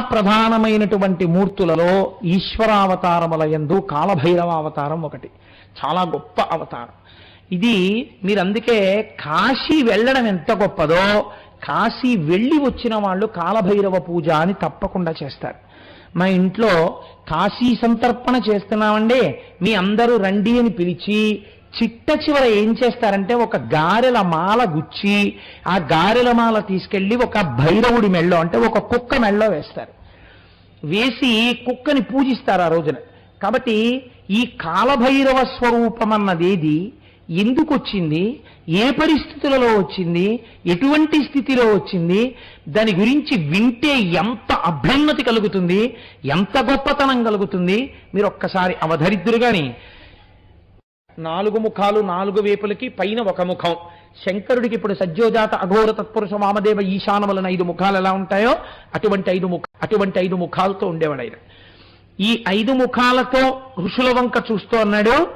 ప్రధానమైనటువంటి మూర్తులలో ఈశ్వరావతారముల యందు కాలభైరవ అవతారం ఒకటి. చాలా గొప్ప అవతారం. ఇది మీరు అందుకే కాశీ వెళ్ళడం ఎంత గొప్పదో కాశీ వెళ్ళి వచ్చిన వాళ్ళు కాలభైరవ పూజ అని తప్పకుండా చేస్తారు. మా ఇంట్లో కాశీ సంతర్పణ చేస్తున్నామండి. మీ అందరూ రండి అని పిలిచి చిట్ట చివర ఏం చేస్తారంటే ఒక గారెల మాల గుచ్చి ఆ గారెల మాల తీసుకెళ్ళి ఒక భైరవుడి మెళ్ళో అంటే ఒక కుక్క మెళ్ళో వేస్తారు. వేసి కుక్కని పూజిస్తారు ఆ రోజున. కాబట్టి ఈ కాలభైరవ స్వరూపం అన్నదేది ఎందుకు వచ్చింది? ఏ పరిస్థితులలో వచ్చింది? ఎటువంటి స్థితిలో వచ్చింది? దాని గురించి వింటే ఎంత అభ్యున్నతి కలుగుతుంది? ఎంత గొప్పతనం కలుగుతుంది? మీరు ఒక్కసారి అవధరిద్దురు కానీ నాలుగు ముఖాలు నాలుగు వేపులకి పైన ఒక ముఖం. శంకరుడికి ఇప్పుడు సజ్జోజాత అఘోర తత్పురుష వామదేవ ఈశానములను ఐదు ముఖాలు ఎలా ఉంటాయో అటువంటి ఐదు ముఖ అటువంటి ఐదు ముఖాలతో ఉండేవాడు ఆయన. ఈ ఐదు ముఖాలతో ఋషుల వంక చూస్తూ అన్నాడు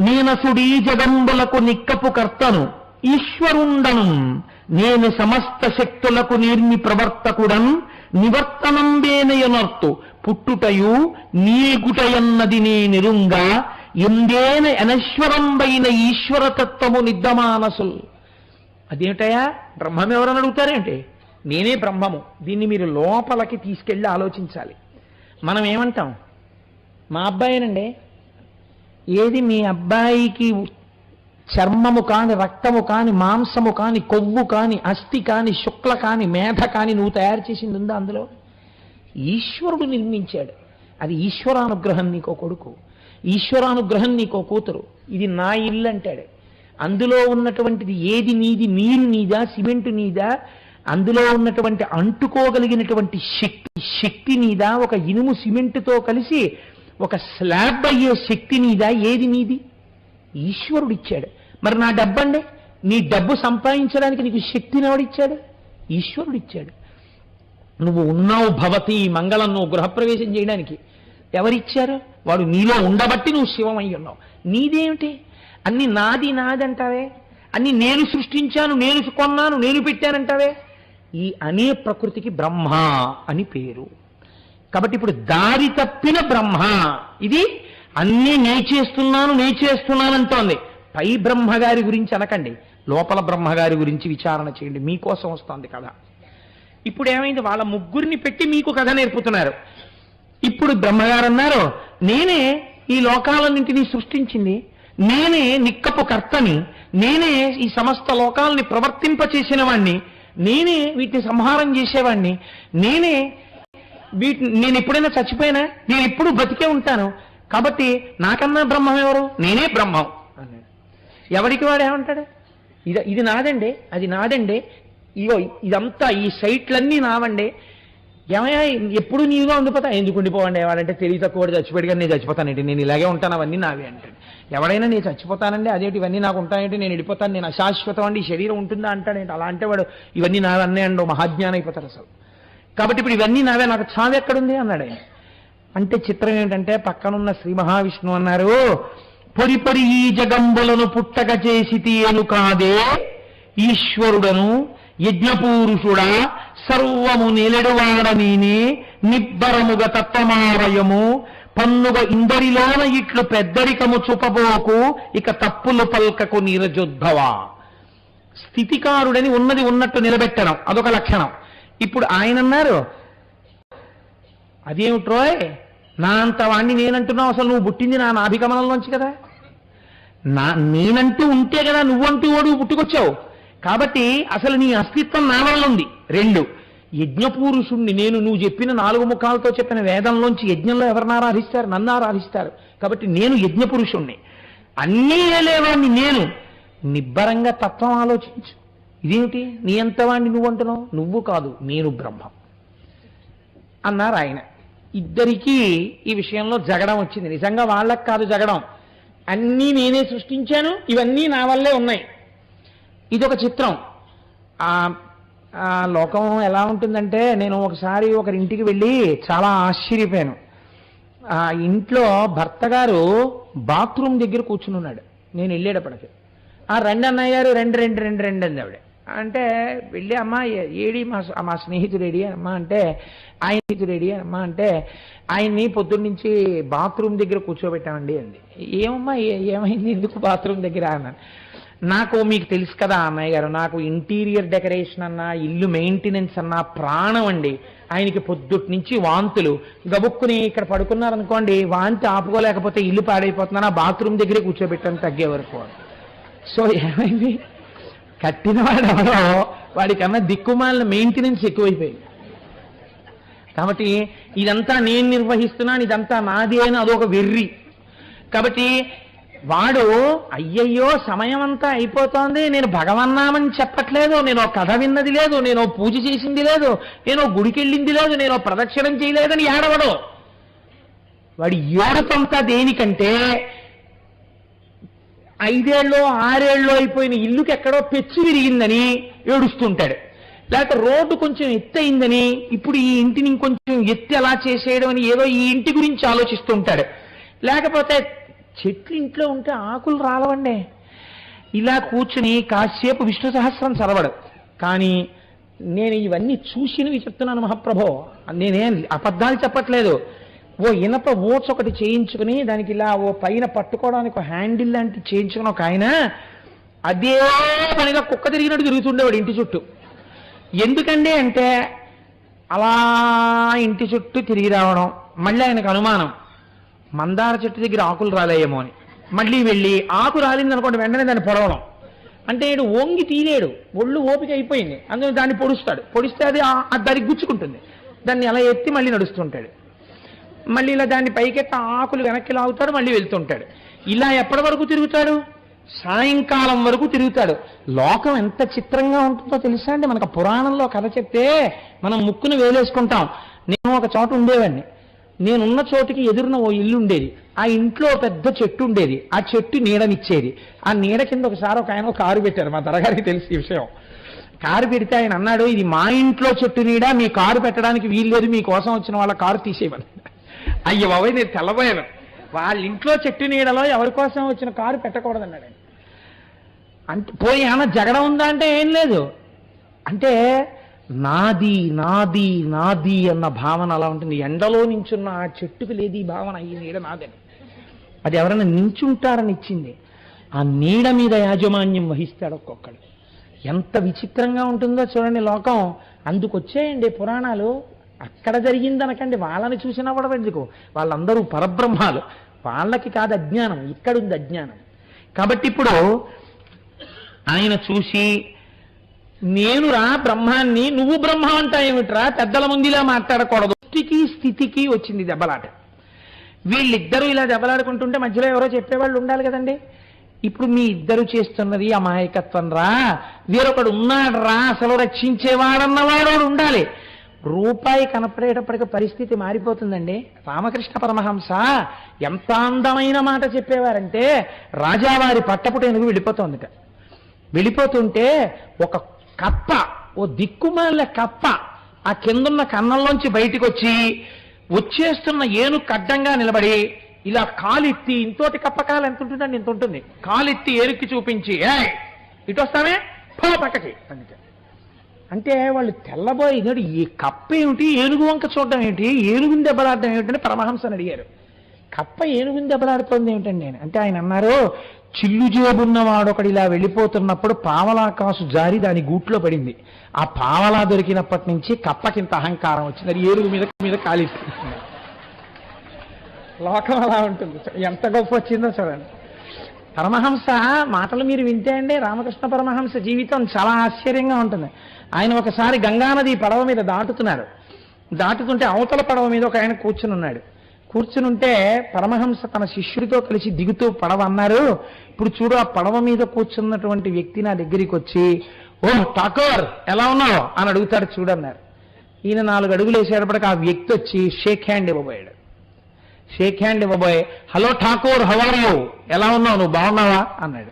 నేనసుడీ జగంబులకు నిక్కపు కర్తను ఈశ్వరుండను. నేను సమస్త శక్తులకు నిర్మి ప్రవర్తకుడన్ నివర్తనంబేనయనర్తు. పుట్టుటయు నీగుటయన్నది నేనిరుంగా ఎందేన అనశ్వరంబైన ఈశ్వరతత్వము నిద్దమానసుల్ అదేమిటయా బ్రహ్మం ఎవరని అడుగుతారేంటి? నేనే బ్రహ్మము. దీన్ని మీరు లోపలికి తీసుకెళ్ళి ఆలోచించాలి. మనం ఏమంటాం మా అబ్బాయినండి ఏది మీ అబ్బాయికి చర్మము కాని రక్తము కాని మాంసము కాని కొవ్వు కాని అస్థి కాని శుక్ల కాని మేధ కాని నువ్వు తయారు చేసింది ఉందా అందులో? ఈశ్వరుడు నిర్మించాడు. అది ఈశ్వరానుగ్రహం నీకో కొడుకు. ఈశ్వరానుగ్రహం నీకో కూతురు. ఇది నా ఇల్లు అంటాడు. అందులో ఉన్నటువంటిది ఏది నీది? నీరు నీదా? సిమెంటు నీదా? అందులో ఉన్నటువంటి అంటుకోగలిగినటువంటి శక్తి శక్తి నీదా? ఒక ఇనుము సిమెంటుతో కలిసి ఒక స్లాబ్ అయ్యే శక్తి నీదా? ఏది నీది? ఈశ్వరుడు ఇచ్చాడు మరి నా డబ్బండి? నీ డబ్బు సంపాదించడానికి నీకు శక్తిని ఎవడిచ్చాడు? ఈశ్వరుడు ఇచ్చాడు నువ్వు ఉన్నావు భవతి మంగళం నువ్వు గృహప్రవేశం చేయడానికి. ఎవరిచ్చారు? వాడు నీలో ఉండబట్టి నువ్వు శివమై ఉన్నావు. నీదేమిటి? అన్ని నాది నాది అంటావే అన్ని నేను సృష్టించాను నేను కొన్నాను నేను పెట్టానంటావే? ఈ అనే ప్రకృతికి బ్రహ్మ అని పేరు. కాబట్టి ఇప్పుడు దారి తప్పిన బ్రహ్మ. ఇది అన్నీ నే చేస్తున్నాను నే చేస్తున్నానంటోంది పై బ్రహ్మగారి గురించి అనకండి. లోపల బ్రహ్మగారి గురించి విచారణ చేయండి. మీకోసం వస్తుంది కథ. ఇప్పుడు ఏమైంది వాళ్ళ ముగ్గురిని పెట్టి మీకు కథ నేర్పుతున్నారు. ఇప్పుడు బ్రహ్మగారు అన్నారు నేనే ఈ లోకాలన్నింటినీ సృష్టించింది నేనే నిక్కపు కర్తని నేనే ఈ సమస్త లోకాలని ప్రవర్తింపచేసిన వాణ్ణి నేనే వీటిని సంహారం చేసేవాణ్ణి నేనే వీటిని నేను ఎప్పుడైనా చచ్చిపోయినా నేను ఎప్పుడు బతికే ఉంటాను. కాబట్టి నాకన్నా బ్రహ్మం ఎవరు? నేనే బ్రహ్మం. అన్నాడు ఎవరికి వాడు ఏమంటాడు? ఇది ఇది నాదండి అది నాదండి. ఇగో ఇదంతా ఈ సైట్లన్నీ నావండి. ఏమయ్యా ఎప్పుడు నీవుగా ఉండిపోతా ఎందుకు ఉండిపోవండి? వాడంటే తెలివి తక్కువ చచ్చిపోయాడు కానీ నేను చచ్చిపోతానండి నేను ఇలాగే ఉంటాను అవన్నీ నావే అంటాడు. ఎవడైనా నేను చచ్చిపోతానండి అదేంటి? ఇవన్నీ నాకు ఉంటాయంటే నేను వెళ్ళిపోతాను నేను అశాశ్వతం అండి శరీరం ఉంటుందా అంటాడేంటి అలా అంటే వాడు ఇవన్నీ నావన్నీ అండో మహాజ్ఞానం అయిపోతాడు అసలు. కాబట్టి ఇప్పుడు ఇవన్నీ నావే నాకు చావు ఎక్కడుంది? అన్నాడు ఆయన. అంటే చిత్రం ఏంటంటే పక్కనున్న శ్రీ మహావిష్ణు అన్నారు పొడి పొడి ఈ జగంబులను పుట్టక చేసి తీయను కాదే ఈశ్వరుడను యజ్ఞపూరుషుడా సర్వము నిలెడువాడ నిబ్బరముగ తత్వమారయము పన్నుగ ఇందరిలోన ఇట్లు పెద్దరికము చూపబోకు ఇక తప్పులు పల్కకు నీరజోద్భవ స్థితికారుడని ఉన్నది ఉన్నట్టు నిలబెట్టడం అదొక లక్షణం. ఇప్పుడు ఆయన అన్నారు అదేమిట్రోయ్? నా అంత వాణ్ణి నేనంటున్నావు అసలు నువ్వు పుట్టింది నా నాభికమలంలోంచి కదా? నా నేనంటూ ఉంటే కదా నువ్వంటూ ఓడు పుట్టుకొచ్చావు. కాబట్టి అసలు నీ అస్తిత్వం నా వల్ల ఉంది. రెండు యజ్ఞపురుషుణ్ణి నేను నువ్వు చెప్పిన నాలుగు ముఖాలతో చెప్పిన వేదంలోంచి యజ్ఞంలో ఎవరిని ఆరాధిస్తారు? నన్ను ఆరాధిస్తారు. కాబట్టి నేను యజ్ఞపురుషుణ్ణి. అన్నీ లేవాణ్ణి నేను. నిబ్బరంగా తత్వం ఆలోచించు. ఇదేమిటి? నీ ఎంతవాణ్ణి నువ్వు అంటున్నావు? నువ్వు కాదు నేను బ్రహ్మ. అన్నారు ఆయన. ఇద్దరికీ ఈ విషయంలో జగడం వచ్చింది. నిజంగా వాళ్ళకి కాదు జగడం. అన్నీ నేనే సృష్టించాను. ఇవన్నీ నా వల్లే ఉన్నాయి. ఇదొక చిత్రం. లోకం ఎలా ఉంటుందంటే నేను ఒకసారి ఒకరి ఇంటికి వెళ్ళి చాలా ఆశ్చర్యపోయాను. ఆ ఇంట్లో భర్త గారు బాత్రూమ్ దగ్గర కూర్చుని ఉన్నాడు. నేను వెళ్ళేటప్పటికి. ఆ రెండు అన్నయ్య గారు రెండు రెండు రెండు రెండు అంది ఆవిడ. అంటే వెళ్ళి అమ్మ ఏడి మా మా స్నేహితుడేడి అమ్మ అంటే ఆయన స్నేహితుడేడి అమ్మ అంటే ఆయన్ని పొద్దున్నుంచి బాత్రూమ్ దగ్గర కూర్చోబెట్టామండి అంది. ఏమమ్మా ఏమైంది ఎందుకు బాత్రూమ్ దగ్గర అన్నాను. నాకు మీకు తెలుసు కదా అన్నయ్య గారు నాకు ఇంటీరియర్ డెకరేషన్ అన్నా ఇల్లు మెయింటెనెన్స్ అన్నా ప్రాణం అండి. ఆయనకి పొద్దుటి నుంచి వాంతులు. గబుక్కుని ఇక్కడ పడుకున్నారనుకోండి వాంతి ఆపుకోలేకపోతే ఇల్లు పాడైపోతున్నా బాత్రూమ్ దగ్గరే కూర్చోబెట్టాను తగ్గే వరకు. సో ఏమైంది? కట్టిన వాడు ఎవరో వాడికన్నా దిక్కుమాలిన మెయింటెనెన్స్ ఎక్కువైపోయింది. కాబట్టి ఇదంతా నేను నిర్వహిస్తున్నాను ఇదంతా నాది అని అదొక వెర్రి. కాబట్టి వాడు అయ్యయ్యో సమయం అంతా అయిపోతోంది. నేను భగవన్నామని చెప్పట్లేదు. నేను కథ విన్నది లేదు. నేను పూజ చేసింది లేదు. నేను గుడికెళ్ళింది లేదు. నేను ప్రదక్షిణం చేయలేదని ఏడవడు. వాడి ఏడుపంతా దేనికంటే ఐదేళ్ళలో ఆరేళ్ళు అయిపోయిన ఇల్లుకి ఎక్కడో పెచ్చు విరిగిందని ఏడుస్తుంటాడు. లేకపోతే రోడ్డు కొంచెం ఎత్తయిందని ఇప్పుడు ఈ ఇంటిని ఇంకొంచెం ఎత్తి ఎలా చేసేయడం అని ఏదో ఈ ఇంటి గురించి ఆలోచిస్తుంటాడు. లేకపోతే చెట్లు ఇంట్లో ఉంటే ఆకులు రాలవండి. ఇలా కూర్చుని కాసేపు విష్ణు సహస్రం చదవడు. కానీ నేను ఇవన్నీ చూసినవి చెప్తున్నాను మహాప్రభో. నేనేం అబద్ధాలు చెప్పట్లేదు. ఓ ఇనప ఓట్స్ ఒకటి చేయించుకుని దానికి ఇలా ఓ పైన పట్టుకోవడానికి ఒక హ్యాండిల్ లాంటి చేయించుకుని ఒక ఆయన అదే పనిగా కుక్క తిరిగినట్టు తిరుగుతుండేవాడు ఇంటి చుట్టూ. ఎందుకండి అంటే అలా ఇంటి చుట్టూ తిరిగి రావడం మళ్ళీ ఆయనకు అనుమానం. మందార చెట్టు దగ్గర ఆకులు రాలేయేమో అని. మళ్ళీ వెళ్ళి ఆకు రాలింది అనుకోండి వెంటనే దాన్ని పొడవడం. అంటే ఇడు వంగి తీలేడు. ఒళ్ళు ఓపిక అయిపోయింది. అందులో దాన్ని పొడుస్తాడు. పొడిస్తే అది ఆ- దానికి గుచ్చుకుంటుంది. దాన్ని అలా ఎత్తి మళ్ళీ నడుస్తుంటాడు. మళ్ళీ ఇలా దాన్ని పైకెత్తి ఆకులు వెనక్కి లాగుతాడు మళ్ళీ వెళ్తుంటాడు. ఇలా ఎప్పటి వరకు తిరుగుతాడు? సాయంకాలం వరకు తిరుగుతాడు. లోకం ఎంత చిత్రంగా ఉంటుందో తెలుసా అండి? మనకు పురాణంలో కథ చెప్తే మనం ముక్కును వేలేసుకుంటాం. నేను ఒక చోట ఉండేవాడిని. నేనున్న చోటుకి ఎదురున ఓ ఇల్లు ఉండేది ఆ ఇంట్లో పెద్ద చెట్టు ఉండేది ఆ చెట్టు నీడనిచ్చేది. ఆ నీడ కింద ఒకసారి ఒక ఆయన ఒక కారు పెట్టారు. మా తరగారికి తెలిసి ఈ విషయం. కారు పెడితే ఆయన అన్నాడు ఇది మా ఇంట్లో చెట్టు నీడ మీ కారు పెట్టడానికి వీలు లేదు మీ కోసం వచ్చిన వాళ్ళ కారు తీసేయమని. అయ్యో బాబాయ్ నేను తెల్లబోయాను. వాళ్ళ ఇంట్లో చెట్టు నీడలో ఎవరి కోసం వచ్చిన కారు పెట్టకూడదన్నాడు ఆయన. అంటే పోయి ఏమన్నా జగడ ఉందా అంటే ఏం లేదు. అంటే నాది నాది నాది అన్న భావన అలా ఉంటుంది. ఎండలో నించున్న ఆ చెట్టుకు లేదు ఈ భావన ఈ నీడ నాదని అది ఎవరైనా నించుంటారని ఇచ్చింది. ఆ నీడ మీద యాజమాన్యం వహిస్తాడు ఒక్కొక్కడు. ఎంత విచిత్రంగా ఉంటుందో చూడండి లోకం. అందుకొచ్చేయండి పురాణాలు. అక్కడ జరిగిందనకండి. వాళ్ళని చూసినా కూడా ఎందుకు? వాళ్ళందరూ పరబ్రహ్మాలు. వాళ్ళకి కాదు అజ్ఞానం. ఇక్కడ ఉంది అజ్ఞానం. కాబట్టి ఇప్పుడు ఆయన చూసి నేనురా బ్రహ్మాన్ని నువ్వు బ్రహ్మ అంటా ఏమిట్రా? పెద్దల ముందులా మాట్లాడకూడదు. స్థితికి స్థితికి వచ్చింది దెబ్బలాట. వీళ్ళిద్దరూ ఇలా దెబ్బలాడుకుంటుంటే మధ్యలో ఎవరో చెప్పేవాళ్ళు ఉండాలి కదండి. ఇప్పుడు మీ ఇద్దరు చేస్తున్నది అమాయకత్వం రా. వేరొకడు ఉన్నాడు రా అసలు రక్షించేవాడన్నవాడు ఒకడు ఉండాలి. రూపాయి కనపడేటప్పటికి పరిస్థితి మారిపోతుందండి. రామకృష్ణ పరమహంస ఎంత అందమైన మాట చెప్పేవారంటే రాజావారి పట్టపుటేనుగు వెళ్ళిపోతోందిట. వెళ్ళిపోతుంటే ఒక కప్ప ఓ దిక్కుమాల కప్ప ఆ కిందున్న కన్నంలోంచి బయటికి వచ్చి వచ్చేస్తున్న ఏను కడ్డంగా నిలబడి ఇలా కాలెత్తి ఇంతోటి కప్ప కాలు ఎంత ఉంటుందండి ఇంత ఉంటుంది. కాలెత్తి ఏరుక్కి చూపించి ఏ ఇటు వస్తామే పో పక్కకి. అందుకే. అంటే వాళ్ళు తెల్లబోయి ఈ కప్ప ఏమిటి? ఏనుగు వంక చూడడం ఏంటి ఏనుగుని దెబ్బలాడడం ఏమిటని పరమహంసని అడిగారు. కప్ప ఏనుగుని దెబ్బలాడుతోంది ఏమిటండి? నేను అంటే ఆయన అన్నారు చిల్లు జేబున్నవాడు ఒకడు ఇలా వెళ్ళిపోతున్నప్పుడు పావలా కాసు జారి దాని గూట్లో పడింది. ఆ పావలా దొరికినప్పటి నుంచి కప్పకింత అహంకారం వచ్చింది. అది ఏరుగు మీద మీద కాలిస్తుంది. లోకం అలా ఉంటుంది. ఎంత గొప్ప వచ్చిందో చూడండి. పరమహంస మాటలు మీరు వింటే అండి రామకృష్ణ పరమహంస జీవితం చాలా ఆశ్చర్యంగా ఉంటుంది. ఆయన ఒకసారి గంగానది పడవ మీద దాటుతున్నారు. దాటుతుంటే అవతల పడవ మీద ఒక ఆయన కూర్చుని ఉన్నాడు కూర్చునుంటే పరమహంస తన శిష్యుడితో కలిసి దిగుతూ పడవ అన్నారు. ఇప్పుడు చూడు ఆ పడవ మీద కూర్చున్నటువంటి వ్యక్తి నా దగ్గరికి వచ్చి ఓ ఠాకూర్ ఎలా ఉన్నావు? అని అడుగుతాడు చూడన్నారు. ఈయన నాలుగు అడుగులు వేసేటప్పటికి ఆ వ్యక్తి వచ్చి షేక్ హ్యాండ్ ఇవ్వబోయాడు. Shake hand ఇవ్వబోయే hello Thakur how are you? ఎలా ఉన్నావు? నువ్వు బాగున్నావా? అన్నాడు.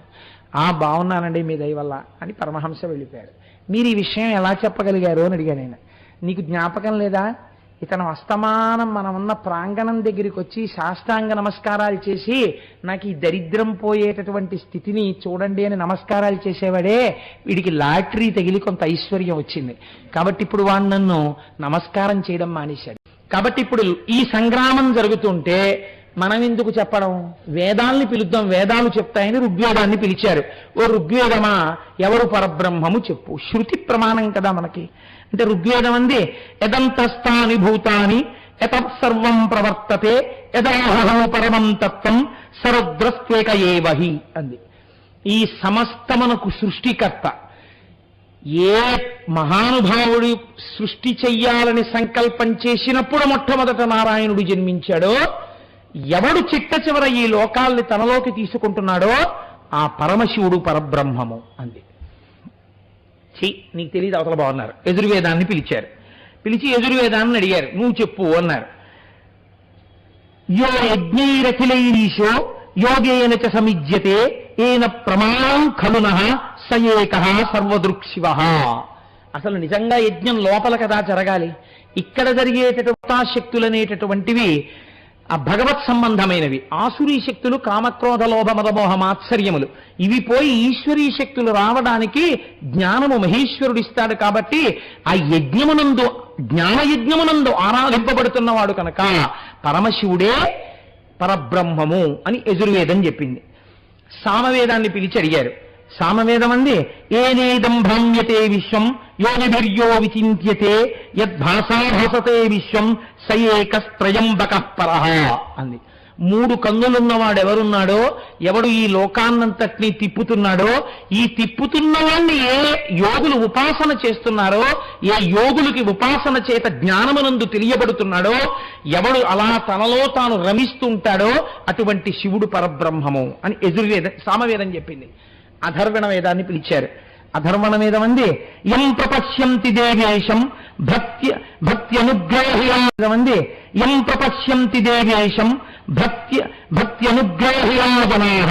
ఆ బాగున్నానండి మీ దయ వల్ల అని పరమహంస వెళ్ళిపోయాడు. మీరు ఈ విషయం ఎలా చెప్పగలిగారు? అని అడిగాను నేను నీకు జ్ఞాపకం లేదా? ఇతను అస్తమానం మనం ఉన్న ప్రాంగణం దగ్గరికి వచ్చి సాష్టాంగ నమస్కారాలు చేసి నాకు ఈ దరిద్రం పోయేటటువంటి స్థితిని చూడండి అని నమస్కారాలు చేసేవాడే వీడికి లాటరీ తగిలి కొంత ఐశ్వర్యం వచ్చింది. కాబట్టి ఇప్పుడు వాడు నన్ను నమస్కారం చేయడం మానేశాడు. కాబట్టి ఇప్పుడు ఈ సంగ్రామం జరుగుతుంటే మనం ఎందుకు చెప్పడం? వేదాల్ని పిలుద్దాం. వేదాలు చెప్తాయని ఋగ్వేదాన్ని పిలిచారు. ఓ ఋగ్వేదమా? ఎవరు పరబ్రహ్మము చెప్పు. శృతి ప్రమాణం కదా మనకి. అంటే ఋగ్వేదం అంది యదంతస్థాని భూతాని యత సర్వం ప్రవర్తతే యదాహం పరమం తత్వం సరద్రస్త్వేక ఏవహి అంది. ఈ సమస్తమనకు సృష్టికర్త. ఏ మహానుభావుడు సృష్టి చెయ్యాలని సంకల్పం చేసినప్పుడు మొట్టమొదట నారాయణుడు జన్మించాడో ఎవడు చిట్ట చివర ఈ లోకాల్ని తనలోకి తీసుకుంటున్నాడో ఆ పరమశివుడు పరబ్రహ్మము అంది. ఛీ నీకు తెలియదు అవతల బాగున్నారు యజుర్వేదాన్ని పిలిచారు. పిలిచి యజుర్వేదాన్ని అడిగారు. నువ్వు చెప్పు అన్నారు. యో యజ్ఞైరఖిలైరీశో యోగేన చ సమిజ్యతే ఏన ప్రమాణం ఖలున స ఏక సర్వదృక్శివ. అసలు నిజంగా యజ్ఞం లోపల కదా జరగాలి? ఇక్కడ జరిగేటటువంటి శక్తులనేటటువంటివి ఆ భగవత్ సంబంధమైనవి. ఆసురీ శక్తులు కామక్రోధ లోభ మదమోహ మాత్సర్యములు. ఇవి పోయి ఈశ్వరీ శక్తులు రావడానికి జ్ఞానము మహేశ్వరుడు ఇస్తాడు కాబట్టి ఆ యజ్ఞమునందు జ్ఞాన యజ్ఞమునందు ఆరాధింపబడుతున్నవాడు కనుక పరమశివుడే పరబ్రహ్మము అని యజుర్వేదం చెప్పింది. సామవేదాన్ని పిలిచి అడిగారు. సామవేదం అంది ఏనేదం భ్రమ్యతే విశ్వం? యోనిభిర్యో విచింత్యతే? యద్భాసాభాసతే విశ్వం? స ఏకస్త్రయంబక పరహ అంది. మూడు కన్నులున్నవాడు ఎవరున్నాడో ఎవడు ఈ లోకాన్నంతటినీ తిప్పుతున్నాడో? ఈ తిప్పుతున్న వాళ్ళని ఏ యోగులు ఉపాసన చేస్తున్నారో? ఏ యోగులకి ఉపాసన చేత జ్ఞానమునందు తెలియబడుతున్నాడో? ఎవడు అలా తనలో తాను రమిస్తుంటాడో? అటువంటి శివుడు పరబ్రహ్మము అని ఎదుర్వేద సామవేదం చెప్పింది. అధర్వణ వేదాన్ని పిలిచారు. అధర్వణ వేదం అంది ఎం ప్రపశ్యంతి దేవేశం భక్తి భక్తి అనుగ్రహంది ఎం ప్రపశ్యంతి దేవేశం భక్తి భక్తి అనుగ్రహ్యా జనా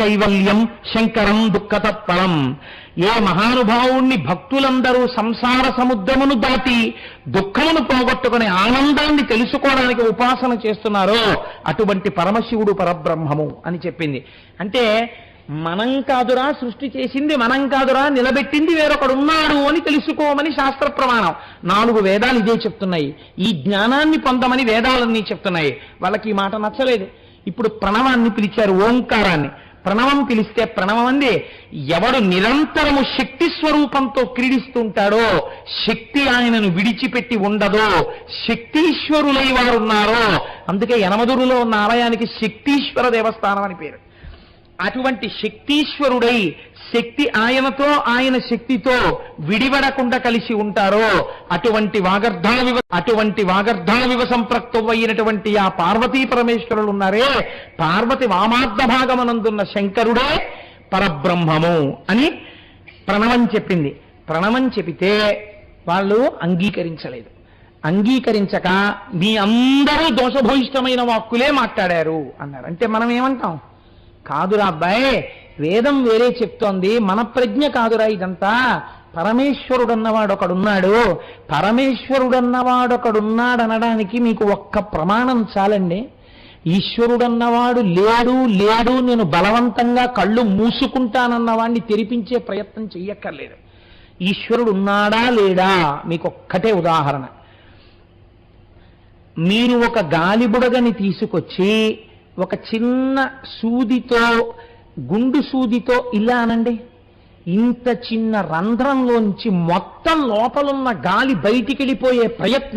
కైవల్యం శంకరం దుఃఖతత్పరం। ఏ మహానుభావుణ్ణి భక్తులందరూ సంసార సముద్రమును దాటి దుఃఖమును పోగొట్టుకునే ఆనందాన్ని తెలుసుకోవడానికి ఉపాసన చేస్తున్నారో అటువంటి పరమశివుడు పరబ్రహ్మము అని చెప్పింది. అంటే మనం కాదురా సృష్టి చేసింది మనం కాదురా నిలబెట్టింది వేరొకడు ఉన్నాడు అని తెలుసుకోమని శాస్త్ర ప్రమాణం. నాలుగు వేదాలు ఇదే చెప్తున్నాయి. ఈ జ్ఞానాన్ని పొందమని వేదాలన్నీ చెప్తున్నాయి. వాళ్ళకి ఈ మాట నచ్చలేదు. ఇప్పుడు ప్రణవాన్ని పిలిచారు ఓంకారాన్ని. ప్రణవం పిలిస్తే ప్రణవం అంది ఎవడు నిరంతరము శక్తి స్వరూపంతో క్రీడిస్తుంటాడో శక్తి ఆయనను విడిచిపెట్టి ఉండదో శక్తీశ్వరులై వారు ఉన్నారో అందుకే యనమదురులో ఉన్న ఆలయానికి శక్తీశ్వర దేవస్థానం అని పేరు. అటువంటి శక్తీశ్వరుడై శక్తి ఆయనతో ఆయన శక్తితో విడివడకుండా కలిసి ఉంటారో అటువంటి వాగర్ధావివ అటువంటి వాగర్ధావివ సంప్రక్తమైనటువంటి ఆ పార్వతీ పరమేశ్వరులు ఉన్నారే పార్వతి వామార్థ భాగమనందున్న శంకరుడే పరబ్రహ్మము అని ప్రణవం చెప్పింది. ప్రణవం చెబితే వాళ్ళు అంగీకరించలేదు. అంగీకరించక మీ అందరూ దోషభూయిష్టమైన వాక్కులే మాట్లాడారు అన్నారు. అంటే మనం ఏమంటాం? కాదురా అబ్బాయి వేదం వేరే చెప్తోంది మన ప్రజ్ఞ కాదురా ఇదంతా. పరమేశ్వరుడన్నవాడు ఒకడున్నాడు పరమేశ్వరుడన్నవాడొకడున్నాడనడానికి మీకు ఒక్క ప్రమాణం చాలండి. ఈశ్వరుడన్నవాడు లేడు లేడు నేను బలవంతంగా కళ్ళు మూసుకుంటానన్నవాడిని తెరిపించే ప్రయత్నం చెయ్యక్కర్లేదు. ఈశ్వరుడు ఉన్నాడా లేడా? మీకు ఒక్కటే ఉదాహరణ. మీరు ఒక గాలిబుడగని తీసుకొచ్చి ఒక చిన్న సూదితో గుండు సూదితో ఇలా అనండి. ఇంత చిన్న రంధ్రంలోంచి మొత్తం లోపలున్న గాలి బయటికి వెళ్ళిపోయే ప్రయత్నం